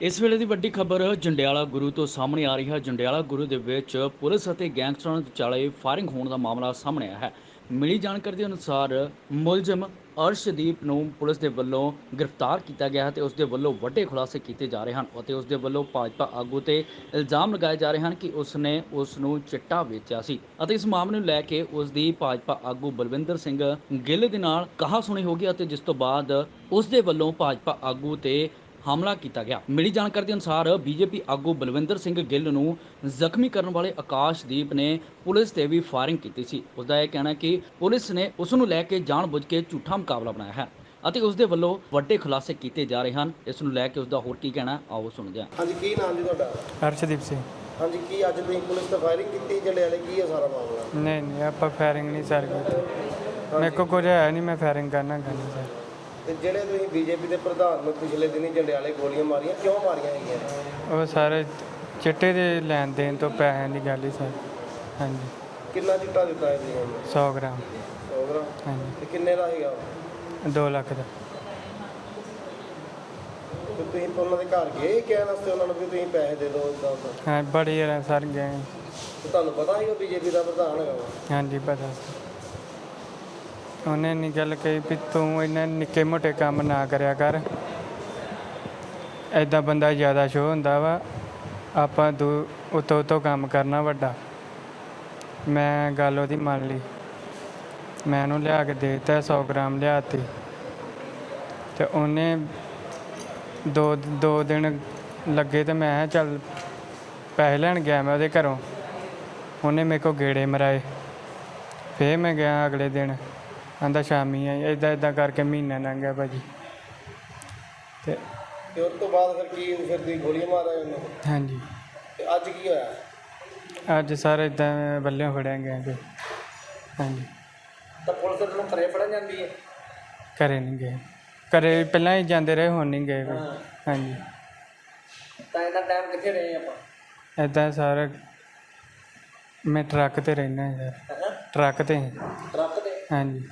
ਇਸ ਵੇਲੇ ਦੀ ਵੱਡੀ ਖਬਰ ਜੰਡਿਆਲਾ ਗੁਰੂ ਤੋਂ ਸਾਹਮਣੇ ਆ ਰਹੀ ਹੈ। ਜੰਡਿਆਲਾ ਗੁਰੂ ਦੇ ਵਿੱਚ ਪੁਲਿਸ ਅਤੇ ਗੈਂਗਸਟਰਾਂ ਵਿਚਾਲੇ ਫਾਇਰਿੰਗ ਹੋਣ ਦਾ ਮਾਮਲਾ ਸਾਹਮਣੇ ਆਇਆ ਹੈ। ਮਿਲੀ ਜਾਣਕਾਰੀ ਦੇ ਅਨੁਸਾਰ ਮੁਲਜ਼ਮ ਅਰਸ਼ਦੀਪ ਨੂੰ ਪੁਲਿਸ ਦੇ ਵੱਲੋਂ ਗ੍ਰਿਫਤਾਰ ਕੀਤਾ ਗਿਆ ਹੈ ਤੇ ਉਸ ਦੇ ਵੱਲੋਂ ਵੱਡੇ ਖੁਲਾਸੇ ਕੀਤੇ ਜਾ ਰਹੇ ਹਨ ਅਤੇ ਉਸ ਦੇ ਵੱਲੋਂ ਭਾਜਪਾ ਆਗੂ ਤੇ ਇਲਜ਼ਾਮ ਲਗਾਏ ਜਾ ਰਹੇ ਹਨ ਕਿ ਉਸ ਨੇ ਉਸ ਨੂੰ ਚਿੱਟਾ ਵੇਚਿਆ ਸੀ ਅਤੇ ਇਸ ਮਾਮਲੇ ਨੂੰ ਲੈ ਕੇ ਉਸ ਦੀ ਭਾਜਪਾ ਆਗੂ ਬਲਵਿੰਦਰ ਸਿੰਘ ਗਿੱਲ ਦੇ ਨਾਲ ਕਹਾ ਸੁਣੀ ਹੋ ਗਈ ਅਤੇ ਜਿਸ ਤੋਂ ਬਾਅਦ ਉਸ ਦੇ ਵੱਲੋਂ ਭਾਜਪਾ ਆਗੂ ਤੇ ਹਮਲਾ ਕੀਤਾ ਗਿਆ। ਮਿਲੀ ਜਾਣਕਾਰੀ ਦੇ ਅਨੁਸਾਰ ਬੀਜੇਪੀ ਆਗੂ ਬਲਵਿੰਦਰ ਸਿੰਘ ਗਿੱਲ ਨੂੰ ਜ਼ਖਮੀ ਕਰਨ ਵਾਲੇ ਆਕਾਸ਼ਦੀਪ ਨੇ ਪੁਲਿਸ ਤੇ ਵੀ ਫਾਇਰਿੰਗ ਕੀਤੀ ਸੀ। ਉਸ ਦਾ ਇਹ ਕਹਿਣਾ ਕਿ ਪੁਲਿਸ ਨੇ ਉਸ ਨੂੰ ਲੈ ਕੇ ਜਾਣਬੁੱਝ ਕੇ ਝੂਠਾ ਮੁਕਾਬਲਾ ਬਣਾਇਆ ਹੈ ਅਤੇ ਉਸ ਦੇ ਵੱਲੋਂ ਵੱਡੇ ਖੁਲਾਸੇ ਕੀਤੇ ਜਾ ਰਹੇ ਹਨ। ਇਸ ਨੂੰ ਲੈ ਕੇ ਉਸ ਦਾ ਹੋਰ ਕੀ ਕਹਿਣਾ ਆਓ ਸੁਣਦੇ ਹਾਂ। ਹਾਂਜੀ ਕੀ ਨਾਮ ਜੀ ਤੁਹਾਡਾ? ਹਰਸ਼ਦੀਪ ਸਿੰਘ। ਹਾਂਜੀ ਕੀ ਅੱਜ ਤੁਸੀਂ ਪੁਲਿਸ ਤੇ ਫਾਇਰਿੰਗ ਕੀਤੀ? ਜੰਡਿਆਲੇ ਕੀ ਹੈ ਸਾਰਾ ਮਾਮਲਾ? ਨਹੀਂ ਨਹੀਂ ਆਪਾਂ ਫਾਇਰਿੰਗ ਨਹੀਂ ਸਰ ਕੀਤੀ। ਮੇਰੇ ਕੁਝ ਹੈ ਨਹੀਂ ਮੈਂ ਫਾਇਰਿੰਗ ਕਰਨਾ ਕਰਨੀ ਸਰ। ਤੇ ਜਿਹੜੇ ਤੁਸੀਂ ਬੀਜੇਪੀ ਦੇ ਪ੍ਰਧਾਨ ਨੂੰ ਪਿਛਲੇ ਦਿਨੀ ਜੰਡਿਆਲੇ ਗੋਲੀਆਂ ਮਾਰੀਆਂ ਕਿਉਂ ਮਾਰੀਆਂ ਹੈਗੀਆਂ ਉਹ ਸਾਰੇ ਚਿੱਟੇ ਦੇ ਲੈਣ ਦੇਣ ਤੋਂ ਪੈਸਿਆਂ ਦੀ ਗੱਲ ਹੀ ਸਰ। ਹਾਂਜੀ। ਕਿੰਨਾ ਚਿੱਟਾ ਦਿੱਤਾ ਹੈ ਉਹਨੂੰ 100 ਗ੍ਰਾਮ। 100 ਗ੍ਰਾਮ? ਹਾਂਜੀ। ਤੇ ਕਿੰਨੇ ਦਾ ਹੈਗਾ 2 ਲੱਖ ਦਾ। ਤੇ ਤੁਸੀਂ ਉਹਨਾਂ ਦੇ ਘਰ ਗਏ ਕਹਿਣ ਵਾਸਤੇ ਉਹਨਾਂ ਨੂੰ ਵੀ ਤੁਸੀਂ ਪੈਸੇ ਦੇ ਦਿਓ ਇਦਾਂ ਦਾ ਹਾਂ ਬੜੀ ਯਾਰ ਸਰ ਗਏ। ਤੇ ਤੁਹਾਨੂੰ ਪਤਾ ਹੀ ਉਹ ਬੀਜੇਪੀ ਦਾ ਪ੍ਰਧਾਨ ਹੈਗਾ ਵਾ ਹਾਂਜੀ ਪਤਾ ਸੀ। ਉਹਨੇ ਇੰਨੀ ਗੱਲ ਕਹੀ ਵੀ ਤੂੰ ਇੰਨੇ ਨਿੱਕੇ ਮੋਟੇ ਕੰਮ ਨਾ ਕਰਿਆ ਕਰ। ਐਦਾਂ ਬੰਦਾ ਜ਼ਿਆਦਾ ਸ਼ੋ ਹੁੰਦਾ ਵਾ, ਆਪਾਂ ਦੂ, ਉਤੋਂ ਉਤੋਂ ਕੰਮ ਕਰਨਾ ਵੱਡਾ। ਮੈਂ ਗੱਲ ਉਹਦੀ ਮੰਨ ਲਈ। ਮੈਂ ਉਹਨੂੰ ਲਿਆ ਕੇ ਦੇ ਦਿੱਤਾ 100 ਗ੍ਰਾਮ ਲਿਆਤੀ ਤੇ। ਉਹਨੇ ਦੋ ਦੋ ਦਿਨ ਲੱਗੇ ਤੇ ਮੈਂ ਚੱਲ ਪੈਸੇ ਲੈਣ ਗਿਆ ਮੈਂ ਉਹਦੇ ਘਰੋਂ। ਉਹਨੇ ਮੇਰੇ ਕੋ ਗੇੜੇ ਮਰਾਏ। ਫੇਰ ਮੈਂ ਗਿਆ ਅਗਲੇ ਦਿਨ। ਆਂਦਾ ਸ਼ਾਮੀ ਆਈ ਇਦਾਂ ਇਦਾਂ ਕਰਕੇ ਮਹੀਨਾ ਲੰਘ ਗਿਆ ਭਾਜੀ। ਤੇ ਤੇ ਉਸ ਤੋਂ ਬਾਅਦ ਫਿਰ ਕੀ ਫਿਰ ਤੁਸੀਂ ਗੋਲੀਆਂ ਮਾਰਿਆ ਉਹਨੂੰ? ਹਾਂਜੀ। ਤੇ ਅੱਜ ਕੀ ਹੋਇਆ? ਅੱਜ ਸਾਰੇ ਇਦਾਂ ਬੱਲਿਆਂ ਫੜਿਆ ਗਏ ਤੇ ਹਾਂਜੀ। ਤਾਂ ਪੁਲਿਸ ਨੂੰ ਘਰੇ ਫੜਨ ਜਾਂਦੀ ਹੈ? ਘਰੇ ਨਹੀਂ ਗਏ। ਘਰੇ ਪਹਿਲਾਂ ਹੀ ਜਾਂਦੇ ਰਹੇ ਹੁਣ ਨਹੀਂ ਗਏ। ਵੀ। ਹਾਂਜੀ। ਤਾਂ ਇੰਨਾ ਟਾਈਮ ਕਿੱਥੇ ਰਹੇ ਆਪਾਂ? ਇਦਾਂ ਸਾਰਾ ਮੈਂ ਟਰੱਕ ਤੇ ਰਹਿਣਾ ਯਾਰ ਟਰੱਕ ਤੇ। ਟਰੱਕ ਤੇ? ਹਾਂਜੀ।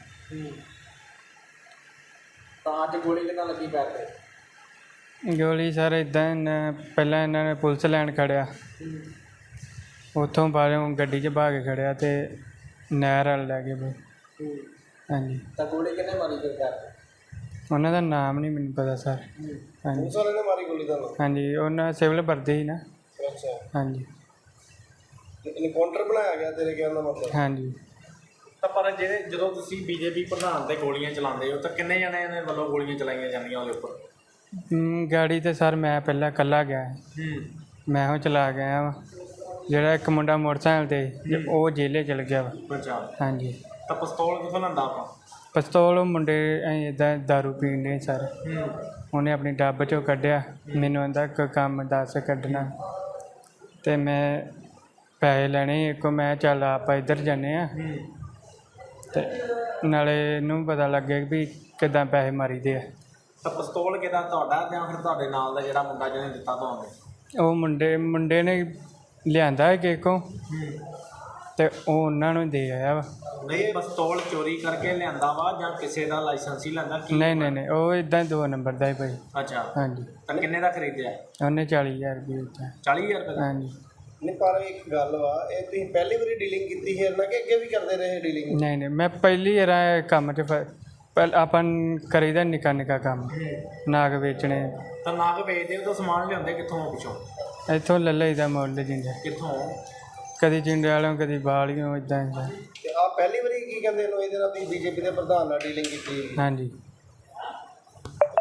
ਤਾਂ ਅੱਜ ਗੋਲੀ ਕਿੰਨਾ ਲੱਗੀ ਪੈਰ ਤੇ? ਗੋਲੀ ਸਰ ਇਦਾਂ ਪਹਿਲਾਂ ਇਹਨਾਂ ਨੇ ਪੁਲਿਸ ਲੈਣ ਖੜਿਆ। ਉੱਥੋਂ ਬਾਹਰੋਂ ਗੱਡੀ 'ਚ ਭਾ ਕੇ ਖੜਿਆ ਤੇ ਨਹਿਰ ਵਾਲ ਲੈ ਗਏ ਬਈ ਹਾਂਜੀ। ਤਾਂ ਗੋਲੀ ਕਿੰਨੇ ਮਾਰੀ ਫਿਰ ਪੈਰ ਤੇ? ਉਹਨਾਂ ਦਾ ਨਾਮ ਨਹੀਂ ਮੈਨੂੰ ਪਤਾ ਸਰ। ਹਾਂਜੀ। ਪੁਲਿਸ ਵਾਲੇ ਨੇ ਮਾਰੀ ਗੋਲੀ ਤੁਹਾਨੂੰ? ਹਾਂਜੀ ਉਹਨਾਂ ਸਿਵਲ ਵਰਦੇ ਸੀ ਨਾ। ਅੱਛਾ। ਹਾਂਜੀ। ਇਨਕਾਊਂਟਰ ਬਣਾਇਆ ਗਿਆ ਤੇਰੇ ਕਹਿਣ ਦਾ ਮਤਲਬ? ਹਾਂਜੀ। ਤਾਂ ਪਰ ਜਿਹੜੇ ਜਦੋਂ ਤੁਸੀਂ ਬੀਜੇਪੀ ਪ੍ਰਧਾਨ ਤੇ ਗੋਲੀਆਂ ਚਲਾਉਂਦੇ ਹੋ ਤਾਂ ਕਿੰਨੇ ਜਣਿਆਂ ਦੇ ਵੱਲੋਂ ਗੋਲੀਆਂ ਚਲਾਈਆਂ ਜਾਂਦੀਆਂ ਉਹਦੇ ਉੱਪਰ? ਹਮ, ਗਾੜੀ ਤੇ ਸਰ ਮੈਂ ਪਹਿਲਾਂ ਇਕੱਲਾ ਗਿਆ। ਹੂੰ। ਮੈਂ ਉਹ ਚਲਾ ਗਿਆ ਵਾ। ਜਿਹੜਾ ਇੱਕ ਮੁੰਡਾ ਮੋਟਰਸਾਈਕਲ ਤੇ ਤੇ ਉਹ ਜੇਲੇ ਚਲ ਗਿਆ ਵਾ। ਹਾਂਜੀ। ਤਾਂ ਪਿਸਤੌਲ ਕਿੱਥੋਂ ਲੰਦਾ ਆਪਾਂ? ਪਿਸਤੌਲ ਉਹ ਮੁੰਡੇ ਇਦਾਂ ਦਾਰੂ ਪੀਣ ਦੇ ਸਰ। ਹੂੰ। ਉਹਨੇ ਆਪਣੀ ਡੱਬ ਚੋਂ ਕੱਢਿਆ। ਮੈਨੂੰ ਕਹਿੰਦਾ ਕ ਕੰਮ ਦੱਸ ਕੱਢਣਾ। ਤੇ ਮੈਂ ਪੈਸੇ ਲੈਣੇ ਇੱਕੋ ਮੈਂ ਚੱਲ ਆਪਾਂ ਇੱਧਰ ਜਾਂਦੇ ਆ। ਹੂੰ। ਤੇ ਨਾਲੇ ਇਹਨੂੰ ਪਤਾ ਲੱਗੇ ਵੀ ਕਿਦਾਂ ਪੈਸੇ ਮਾਰੀਦੇ ਆ। ਤਾਂ ਪਿਸਤੌਲ ਕਿਹਦਾ ਤੁਹਾਡਾ ਜਾਂ ਫਿਰ ਤੁਹਾਡੇ ਨਾਲ ਦਾ ਜਿਹੜਾ ਮੁੰਡਾ ਜਿਹਨੇ ਦਿੱਤਾ ਤੁਹਾਨੂੰ? ਉਹ ਮੁੰਡੇ ਮੁੰਡੇ ਨੇ ਲਿਆਂਦਾ ਹੈ ਕਿਸੇ ਕੋ ਹੂੰ। ਤੇ ਉਹ ਉਹਨਾਂ ਨੂੰ ਦੇ ਆਇਆ ਵਾ। ਨਹੀਂ ਪਿਸਤੌਲ ਚੋਰੀ ਕਰਕੇ ਲਿਆਂਦਾ ਵਾ ਜਾਂ ਕਿਸੇ ਦਾ ਲਾਇਸੈਂਸ ਹੀ ਲੈਂਦਾ ਕੀ ਨਹੀਂ ਨਹੀਂ ਨਹੀਂ ਉਹ ਇਦਾਂ ਦੋ ਨੰਬਰ ਦਾ ਹੀ ਭਾਈ। ਅੱਛਾ। ਹਾਂਜੀ। ਤਾਂ ਕਿੰਨੇ ਦਾ ਖਰੀਦਿਆ? ਉਹਨੇ 40000 ਰੁਪਏ ਦਿੱਤਾ। 40000 ਰੁਪਏ ਦਾ? ਹਾਂਜੀ। ਨਹੀਂ ਪਰ ਇੱਕ ਗੱਲ ਵਾ ਇਹ ਤੁਸੀਂ ਪਹਿਲੀ ਵਾਰੀ ਡੀਲਿੰਗ ਕੀਤੀ ਹੈ ਨਾ ਕਿ ਅੱਗੇ ਵੀ ਕਰਦੇ ਰਹੇ ਡੀਲਿੰਗ ਨਹੀਂ ਨਹੀਂ ਮੈਂ ਪਹਿਲੀ ਵਾਰ ਆਇਆ ਕੰਮ 'ਚ ਫ- ਪਹਿਲ ਆਪਾਂ ਕਰੀਦਾ ਨਿੱਕਾ ਨਿੱਕਾ ਕੰਮ ਨਾਗ ਵੇਚਣੇ। ਤਾਂ ਨਾਗ ਵੇਚਦੇ ਹੋ ਤਾਂ ਸਮਾਨ ਲਿਆਉਂਦੇ ਕਿੱਥੋਂ ਆ ਪਿੱਛੋਂ? ਇੱਥੋਂ ਲੈ ਲਈਦਾ ਮੁੱਲ ਜਿੰਦੇ। ਕਿੱਥੋਂ? ਕਦੀ ਜਿੰਦੇ ਵਾਲੋਂ ਕਦੀ ਬਾਲੀਆਂ ਇਦਾਂ ਇਦਾਂ ਤੇ ਆ ਪਹਿਲੀ ਵਾਰੀ ਕੀ ਕਹਿੰਦੇ ਨੂੰ ਇਹਦੇ ਨਾਲ ਤੁਸੀਂ ਬੀਜੇਪੀ ਦੇ ਪ੍ਰਧਾਨ ਨਾਲ ਡੀਲਿੰਗ ਕੀਤੀ ਹੈ। ਹਾਂਜੀ।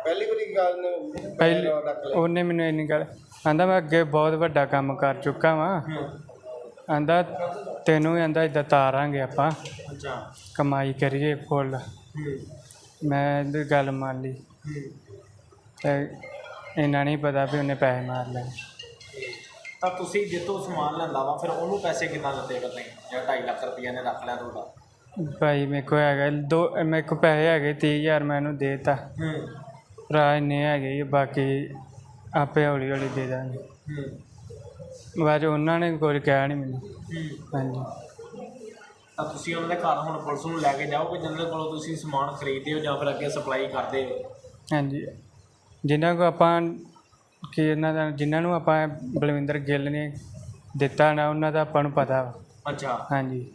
ਪਹਿਲੀ ਵਾਰੀ ਗੱਲ ਨੇ ਪਹਿਲੀ ਉਹਨੇ ਮੈਨੂੰ ਇੰਨੀ ਗੱਲ ਆਂਦਾ ਮੈਂ ਅੱਗੇ ਬਹੁਤ ਵੱਡਾ ਕੰਮ ਕਰ ਚੁੱਕਾ ਵਾਂ। ਆਂਦਾ ਤੈਨੂੰ ਵੀ ਆਂਦਾ ਇਦਾਂ ਤਾਰਾਂਗੇ ਆਪਾਂ। ਅੱਛਾ। ਕਮਾਈ ਕਰੀਏ ਫੁੱਲ। ਮੈਂ ਇਹਦੀ ਗੱਲ ਮੰਨ ਲਈ। ਤੇ ਇਹਨਾਂ ਨਹੀਂ ਪਤਾ ਵੀ ਉਹਨੇ ਪੈਸੇ ਮਾਰ ਲਏ ਤਾਂ ਤੁਸੀਂ ਜਿੱਤੋਂ ਸਮਾਨ ਲੈਂਦਾ ਵਾ ਫਿਰ ਉਹਨੂੰ ਪੈਸੇ ਕਿੰਨਾ ਦਿੱਤੇ ਨਹੀਂ ਜਾਂ 2.5 ਲੱਖ ਰੁਪਈਆ ਨੇ ਰੱਖ ਲਿਆ ਤੁਹਾਡਾ? ਭਾਈ ਮੇਰੇ ਕੋਲ ਹੈਗਾ ਦੋ ਮੇਰੇ ਕੋਲ ਪੈਸੇ ਹੈਗੇ 30000 ਮੈਂ ਉਹਨੂੰ ਦੇਤਾ। ਹੂੰ। ਭਰਾ ਇੰਨੇ ਹੈਗੇ ਬਾਕੀ ਆਪੇ ਹੌਲੀ ਹੌਲੀ ਦੇ ਦਾਂਗੇ। ਹੂੰ। ਬਾਅਦ 'ਚ ਉਹਨਾਂ ਨੇ ਕੋਈ ਕਿਹਾ ਨਹੀਂ ਮੈਨੂੰ। ਹਾਂਜੀ। ਤਾਂ ਤੁਸੀਂ ਉਹਨਾਂ ਦੇ ਘਰ ਹੁਣ ਪੁਲਿਸ ਨੂੰ ਲੈ ਕੇ ਜਾਓਗੇ ਜਿਨ੍ਹਾਂ ਦੇ ਕੋਲੋਂ ਤੁਸੀਂ ਸਮਾਨ ਖਰੀਦਦੇ ਹੋ ਜਾਂ ਫਿਰ ਅੱਗੇ ਸਪਲਾਈ ਕਰਦੇ ਹੋ? ਹਾਂਜੀ। ਜਿਨ੍ਹਾਂ ਕੋ ਆਪਾਂ ਕਿ ਇਹਨਾਂ ਦਾ ਜਿਨ੍ਹਾਂ ਨੂੰ ਆਪਾਂ ਬਲਵਿੰਦਰ ਗਿੱਲ ਨੇ ਦਿੱਤਾ ਨਾ ਉਹਨਾਂ ਦਾ ਆਪਾਂ ਨੂੰ ਪਤਾ ਵਾ। ਅੱਛਾ। ਹਾਂਜੀ।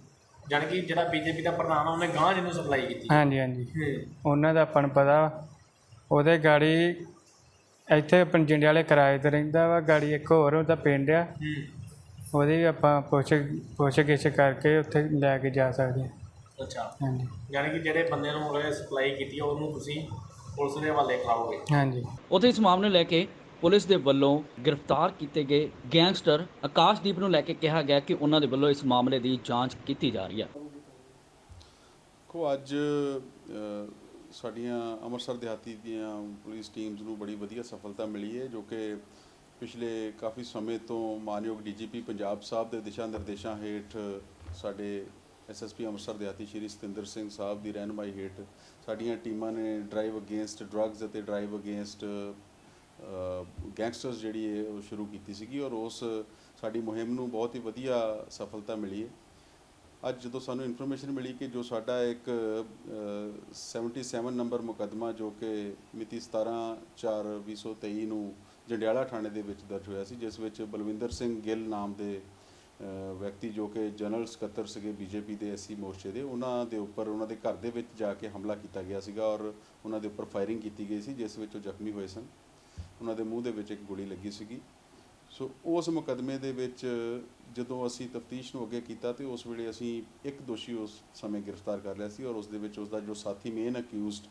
ਜਾਣੀ ਕਿ ਜਿਹੜਾ ਬੀਜੇਪੀ ਦਾ ਪ੍ਰਧਾਨ ਆ ਉਹਨੇ ਗਾਂ ਜਿਹਨੂੰ ਸਪਲਾਈ ਕੀਤੀ। ਹਾਂਜੀ ਹਾਂਜੀ। ਹੂੰ। ਉਹਨਾਂ ਦਾ ਆਪਾਂ ਨੂੰ ਪਤਾ ਵਾ। ਉਹਦੇ ਗਾੜੀ ਇੱਥੇ ਪੰਜਿੰਡੇ ਵਾਲੇ ਕਿਰਾਏ ਤੇ ਰਹਿੰਦਾ ਵਾ ਗਾੜੀ ਇੱਕ ਹੋਰ ਉਹਦਾ ਪਿੰਡ ਆ। ਹੂੰ। ਉਹਦੀ ਵੀ ਆਪਾਂ ਪੁੱਛ ਪੁੱਛ ਗਿੱਛ ਕਰਕੇ ਉੱਥੇ ਲੈ ਕੇ ਜਾ ਸਕਦੇ ਹਾਂ ਅੱਛਾ। ਹਾਂਜੀ। ਯਾਨੀ ਕਿ ਜਿਹੜੇ ਬੰਦੇ ਨੂੰ ਉਹਨੇ ਸਪਲਾਈ ਕੀਤੀ ਆ, ਉਹਨੂੰ ਤੁਸੀਂ ਪੁਲਿਸ ਦੇ ਹਵਾਲੇ ਕਰਾਓਗੇ ਹਾਂਜੀ। ਉੱਥੇ ਇਸ ਮਾਮਲੇ ਨੂੰ ਲੈ ਕੇ ਪੁਲਿਸ ਦੇ ਵੱਲੋਂ ਗ੍ਰਿਫਤਾਰ ਕੀਤੇ ਗਏ ਗੈਂਗਸਟਰ ਆਕਾਸ਼ਦੀਪ ਨੂੰ ਲੈ ਕੇ ਕਿਹਾ ਗਿਆ ਕਿ ਉਹਨਾਂ ਦੇ ਵੱਲੋਂ ਇਸ ਮਾਮਲੇ ਦੀ ਜਾਂਚ ਕੀਤੀ ਜਾ ਰਹੀ ਹੈ। ਦੇਖੋ ਅੱਜ ਅ, ਸਾਡੀਆਂ ਅੰਮ੍ਰਿਤਸਰ ਦਿਹਾਤੀ ਦੀਆਂ ਪੁਲਿਸ ਟੀਮਸ ਨੂੰ ਬੜੀ ਵਧੀਆ ਸਫਲਤਾ ਮਿਲੀ ਹੈ, ਜੋ ਕਿ ਪਿਛਲੇ ਕਾਫੀ ਸਮੇਂ ਤੋਂ ਮਾਨਯੋਗ ਡੀਜੀਪੀ ਪੰਜਾਬ ਸਾਹਿਬ ਦੇ ਦਿਸ਼ਾ ਨਿਰਦੇਸ਼ਾਂ ਹੇਠ ਸਾਡੇ ਐਸਐਸਪੀ ਅੰਮ੍ਰਿਤਸਰ ਦਿਹਾਤੀ ਸ਼੍ਰੀ ਸਤਿੰਦਰ ਸਿੰਘ ਸਾਹਿਬ ਦੀ ਰਹਿਨਮਾਈ ਹੇਠ ਸਾਡੀਆਂ ਟੀਮਾਂ ਨੇ ਡਰਾਈਵ ਅਗੇਂਸਟ ਡਰੱਗਸ ਅਤੇ ਡਰਾਈਵ ਅਗੇਂਸਟ ਗੈਂਗਸਟਰਸ ਜਿਹੜੀ ਹੈ ਉਹ ਸ਼ੁਰੂ ਕੀਤੀ ਸੀਗੀ ਔਰ ਉਸ ਸਾਡੀ ਮੁਹਿੰਮ ਨੂੰ ਬਹੁਤ ਹੀ ਵਧੀਆ ਸਫਲਤਾ ਮਿਲੀ ਹੈ। ਅੱਜ ਜਦੋਂ ਸਾਨੂੰ ਇਨਫੋਰਮੇਸ਼ਨ ਮਿਲੀ ਕਿ ਜੋ ਸਾਡਾ ਇੱਕ ਅ, 77 ਨੰਬਰ ਮੁਕੱਦਮਾ ਜੋ ਕਿ ਮਿਤੀ 17/4/2023 ਨੂੰ ਜੰਡਿਆਲਾ ਥਾਣੇ ਦੇ ਵਿੱਚ ਦਰਜ ਹੋਇਆ ਸੀ ਜਿਸ ਵਿੱਚ ਬਲਵਿੰਦਰ ਸਿੰਘ ਗਿੱਲ ਨਾਮ ਦੇ ਵਿਅਕਤੀ ਜੋ ਕਿ ਜਨਰਲ ਸਕੱਤਰ ਸੀਗੇ ਬੀਜੇਪੀ ਦੇ ਐਸਸੀ ਮੋਰਚੇ ਦੇ ਉਹਨਾਂ ਦੇ ਉੱਪਰ ਉਹਨਾਂ ਦੇ ਘਰ ਦੇ ਵਿੱਚ ਜਾ ਕੇ ਹਮਲਾ ਕੀਤਾ ਗਿਆ ਸੀਗਾ ਔਰ ਉਹਨਾਂ ਦੇ ਉੱਪਰ ਫਾਇਰਿੰਗ ਕੀਤੀ ਗਈ ਸੀ ਜਿਸ ਵਿੱਚ ਉਹ ਜ਼ਖਮੀ ਹੋਏ ਸਨ। ਉਹਨਾਂ ਦੇ ਮੂੰਹ ਦੇ ਵਿੱਚ ਇੱਕ ਗੋਲੀ ਲੱਗੀ ਸੀਗੀ। ਸੋ ਉਸ ਮੁਕਦਮੇ ਦੇ ਵਿੱਚ ਜਦੋਂ ਅਸੀਂ ਤਫਤੀਸ਼ ਨੂੰ ਅੱਗੇ ਕੀਤਾ ਤੇ ਉਸ ਵੇਲੇ ਅਸੀਂ ਇੱਕ ਦੋਸ਼ੀ ਉਸ ਸਮੇਂ ਗ੍ਰਿਫਤਾਰ ਕਰ ਲਿਆ ਸੀ ਔਰ ਉਸ ਦੇ ਵਿੱਚ ਉਸ ਦਾ ਜੋ ਸਾਥੀ ਮੇਨ ਅਕਿਊਜ਼ਡ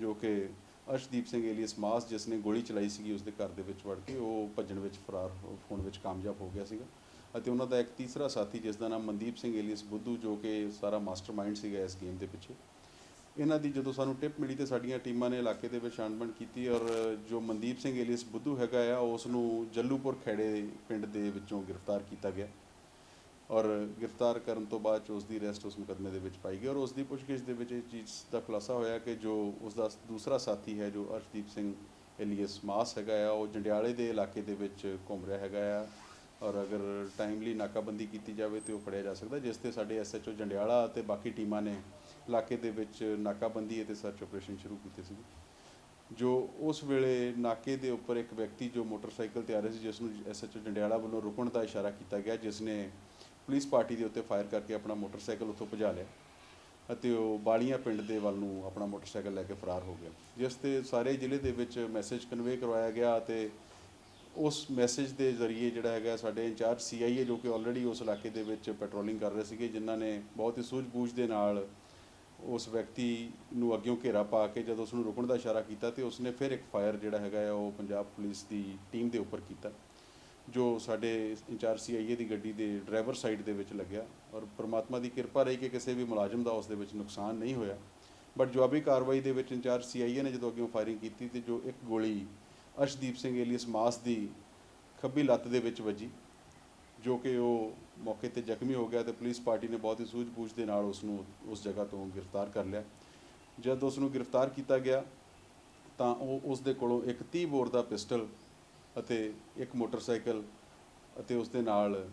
ਜੋ ਕਿ ਅਰਸ਼ਦੀਪ ਸਿੰਘ ਏਲੀਅਸ ਮਾਸ ਜਿਸ ਨੇ ਗੋਲੀ ਚਲਾਈ ਸੀਗੀ ਉਸ ਦੇ ਘਰ ਦੇ ਵਿੱਚ ਵੜ ਕੇ, ਉਹ ਭੱਜਣ ਵਿੱਚ ਫਰਾਰ ਹੋ- ਹੋਣ ਵਿੱਚ ਕਾਮਯਾਬ ਹੋ ਗਿਆ ਸੀਗਾ। ਅਤੇ ਉਹਨਾਂ ਦਾ ਇੱਕ ਤੀਸਰਾ ਸਾਥੀ ਜਿਸ ਦਾ ਨਾਮ ਮਨਦੀਪ ਸਿੰਘ ਏਲੀਅਸ ਬੁੱਧੂ, ਜੋ ਕਿ ਸਾਰਾ ਮਾਸਟਰਮਾਈਂਡ ਸੀਗਾ ਇਸ ਗੇਮ ਦੇ ਪਿੱਛੇ। ਇਹਨਾਂ ਦੀ ਜਦੋਂ ਸਾਨੂੰ ਟਿਪ ਮਿਲੀ ਤੇ ਸਾਡੀਆਂ ਟੀਮਾਂ ਨੇ ਇਲਾਕੇ ਦੇ ਵਿੱਚ ਛਾਣਬੀਣ ਕੀਤੀ ਔਰ ਜੋ ਮਨਦੀਪ ਸਿੰਘ ਏਲੀਅਸ ਬੁੱਧੂ ਹੈਗਾ ਆ, ਉਸ ਨੂੰ ਜੱਲੂਪੁਰ ਖੇੜੇ ਪਿੰਡ ਦੇ ਵਿੱਚੋਂ ਗ੍ਰਿਫਤਾਰ ਕੀਤਾ ਗਿਆ। ਔਰ ਗ੍ਰਿਫਤਾਰ ਕਰਨ ਤੋਂ ਬਾਅਦ 'ਚ ਉਸ ਦੀ ਅਰੈਸਟ ਉਸ ਮੁਕੱਦਮੇ ਦੇ ਵਿੱਚ ਪਾਈ ਗਈ। ਔਰ ਉਸ ਦੀ ਪੁੱਛਗਿੱਛ ਦੇ ਵਿੱਚ ਇਹ ਚੀਜ਼ ਦਾ ਖੁਲਾਸਾ ਹੋਇਆ ਕਿ ਜੋ ਉਸ ਦਾ ਦੂਸਰਾ ਸਾਥੀ ਹੈ, ਜੋ ਅਰਸ਼ਦੀਪ ਸਿੰਘ ਏਲੀਅਸ ਮਾਸ ਹੈਗਾ ਆ, ਉਹ ਜੰਡਿਆਲੇ ਦੇ ਇਲਾਕੇ ਦੇ ਵਿੱਚ ਘੁੰਮ ਰਿਹਾ ਹੈਗਾ ਆ। ਔਰ ਅਗਰ ਟਾਈਮਲੀ ਨਾਕਾਬੰਦੀ ਕੀਤੀ ਜਾਵੇ ਤੇ ਉਹ ਫੜਿਆ ਜਾ ਸਕਦਾ, ਜਿਸ ਤੇ ਸਾਡੇ ਐਸਐਚਓ ਜੰਡਿਆਲਾ ਅਤੇ ਬਾਕੀ ਟੀਮਾਂ ਨੇ ਇਲਾਕੇ ਦੇ ਵਿੱਚ ਨਾਕਾਬੰਦੀ ਅਤੇ ਸਰਚ ਆਪਰੇਸ਼ਨ ਸ਼ੁਰੂ ਕੀਤੇ ਸੀ ਜੋ ਉਸ ਵੇਲੇ ਨਾਕੇ ਦੇ ਉੱਪਰ ਇੱਕ ਵਿਅਕਤੀ ਜੋ ਮੋਟਰਸਾਈਕਲ ਤੇ ਆ ਰਿਹਾ ਸੀ, ਜਿਸ ਨੂੰ ਐਸਐਚਓ ਜੰਡਿਆਲਾ ਵੱਲੋਂ ਰੁਕਣ ਦਾ ਇਸ਼ਾਰਾ ਕੀਤਾ ਗਿਆ, ਜਿਸ ਨੇ ਪੁਲਿਸ ਪਾਰਟੀ ਦੇ ਉੱਤੇ ਫਾਇਰ ਕਰਕੇ ਆਪਣਾ ਮੋਟਰਸਾਈਕਲ ਉੱਥੋਂ ਭਜਾ ਲਿਆ ਅਤੇ ਉਹ ਬਾਲੀਆਂ ਪਿੰਡ ਦੇ ਵੱਲ ਨੂੰ ਆਪਣਾ ਮੋਟਰਸਾਈਕਲ ਲੈ ਕੇ ਫਰਾਰ ਹੋ ਗਿਆ। ਜਿਸ ਤੇ ਸਾਰੇ ਜ਼ਿਲ੍ਹੇ ਦੇ ਵਿੱਚ ਮੈਸੇਜ ਕਨਵੇ ਕਰਵਾਇਆ ਗਿਆ ਅਤੇ ਉਸ ਮੈਸੇਜ ਦੇ ਜ਼ਰੀਏ ਜਿਹੜਾ ਹੈਗਾ ਸਾਡੇ ਇੰਚਾਰਜ ਸੀਆਈਏ ਜੋ ਕਿ ਆਲਰੇਡੀ ਉਸ ਇਲਾਕੇ ਦੇ ਵਿੱਚ ਪੈਟਰੋਲਿੰਗ ਕਰ ਰਹੇ ਸੀਗੇ, ਜਿਨ੍ਹਾਂ ਨੇ ਬਹੁਤ ਹੀ ਸੂਝ-ਬੂਝ ਦੇ ਨਾਲ ਉਸ ਵਿਅਕਤੀ ਨੂੰ ਅੱਗਿਓਂ ਘੇਰਾ ਪਾ ਕੇ ਜਦੋਂ ਉਸ ਨੂੰ ਰੁਕਣ ਦਾ ਇਸ਼ਾਰਾ ਕੀਤਾ ਤੇ ਉਸਨੇ ਫਿਰ ਇੱਕ ਫਾਇਰ ਜਿਹੜਾ ਹੈਗਾ ਆ ਉਹ ਪੰਜਾਬ ਪੁਲਿਸ ਦੀ ਟੀਮ ਦੇ ਉੱਪਰ ਕੀਤਾ। ਜੋ ਸਾਡੇ ਇੰਚਾਰਜ ਸੀਆਈਏ ਦੀ ਗੱਡੀ ਦੇ ਡਰਾਈਵਰ ਸਾਈਡ ਦੇ ਵਿੱਚ ਲੱਗਿਆ ਔਰ ਪ੍ਰਮਾਤਮਾ ਦੀ ਕਿਰਪਾ ਰਹੀ ਕਿ ਕਿਸੇ ਵੀ ਮੁਲਾਜ਼ਮ ਦਾ ਉਸ ਦੇ ਵਿੱਚ ਨੁਕਸਾਨ ਨਹੀਂ ਹੋਇਆ। ਬਟ ਜਵਾਬੀ ਕਾਰਵਾਈ ਦੇ ਵਿੱਚ ਇੰਚਾਰਜ ਸੀਆਈਏ ਨੇ ਜਦੋਂ ਅੱਗਿਓਂ ਫਾਇਰਿੰਗ ਕੀਤੀ ਤੇ ਜੋ ਇੱਕ ਗੋਲੀ ਅਰਸ਼ਦੀਪ ਸਿੰਘ ਏਲੀਅਸ ਮਾਸ ਦੀ ਖੱਬੀ ਲੱਤ ਦੇ ਵਿੱਚ ਵੱਜੀ, ਜੋ ਕਿ ਉਹ ਮੌਕੇ ਤੇ ਜ਼ਖਮੀ ਹੋ ਗਿਆ ਤੇ ਪੁਲਿਸ ਪਾਰਟੀ ਨੇ ਬਹੁਤ ਹੀ ਸੂਝ-ਬੂਝ ਦੇ ਨਾਲ ਉਸ ਨੂੰ ਉਸ ਜਗ੍ਹਾ ਤੋਂ ਗ੍ਰਿਫਤਾਰ ਕਰ ਲਿਆ। ਜਦ ਉਸ ਨੂੰ ਗ੍ਰਿਫਤਾਰ ਕੀਤਾ ਗਿਆ ਤਾਂ ਉਹ ਉਸ ਦੇ ਕੋਲੋਂ ਇੱਕ 30 ਬੋਰ ਦਾ ਪਿਸਟਲ ਅਤੇ ਇੱਕ ਮੋਟਰਸਾਈਕਲ ਅਤੇ ਉਸ ਦੇ ਨਾਲ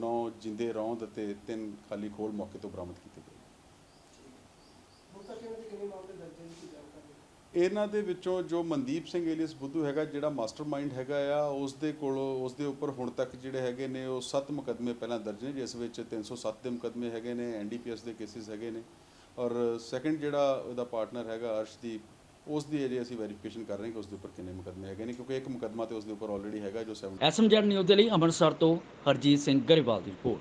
9 ਜਿੰਦੇ ਰੌਂਦ ਅਤੇ ਤਿੰਨ ਖਾਲੀ ਖੋਲ ਮੌਕੇ ਤੋਂ ਬਰਾਮਦ ਕੀਤੇ ਗਏ। ਇਹਨਾਂ ਦੇ ਵਿੱਚੋਂ ਜੋ ਮਨਦੀਪ ਸਿੰਘ ਏਲੀਅਸ ਬੁੱਧੂ ਹੈਗਾ ਜਿਹੜਾ ਮਾਸਟਰਮਾਈਂਡ ਹੈਗਾ ਆ ਉਸ ਦੇ ਕੋਲੋਂ ਉਸ ਦੇ ਉੱਪਰ ਹੁਣ ਤੱਕ ਜਿਹੜੇ ਹੈਗੇ ਨੇ ਉਹ 7 ਮੁਕੱਦਮੇ ਪਹਿਲਾਂ ਦਰਜ ਨੇ ਜਿਸ ਵਿੱਚ 307 ਦੇ ਮੁਕੱਦਮੇ ਹੈਗੇ ਨੇ ਐਨਡੀਪੀਐਸ ਦੇ ਕੇਸਿਸ ਹੈਗੇ ਨੇ। ਔਰ ਸੈਕੰਡ ਜਿਹੜਾ ਉਹਦਾ ਪਾਰਟਨਰ ਹੈਗਾ ਅਰਸ਼ਦੀਪ ਉਸ ਦੀ ਅਜੇ ਅਸੀਂ ਵੈਰੀਫਿਕੇਸ਼ਨ ਕਰ ਰਹੇ ਹਾਂ ਕਿ ਉਸ ਦੇ ਉੱਪਰ ਕਿੰਨੇ ਮੁਕੱਦਮੇ ਹੈਗੇ ਨੇ, ਕਿਉਂਕਿ ਇੱਕ ਮੁਕੱਦਮਾ ਤੇ ਉਸ ਦੇ ਉੱਪਰ ਆਲਰੇਡੀ ਹੈਗਾ ਜੋ 7 ਐਸਐਮਜੈਡ ਨਿਊਜ਼ ਦੇ ਲਈ ਅੰਮ੍ਰਿਤਸਰ ਤੋਂ ਹਰਜੀਤ ਸਿੰਘ ਗਰੇਵਾਲ ਦੀ ਰਿਪੋਰਟ।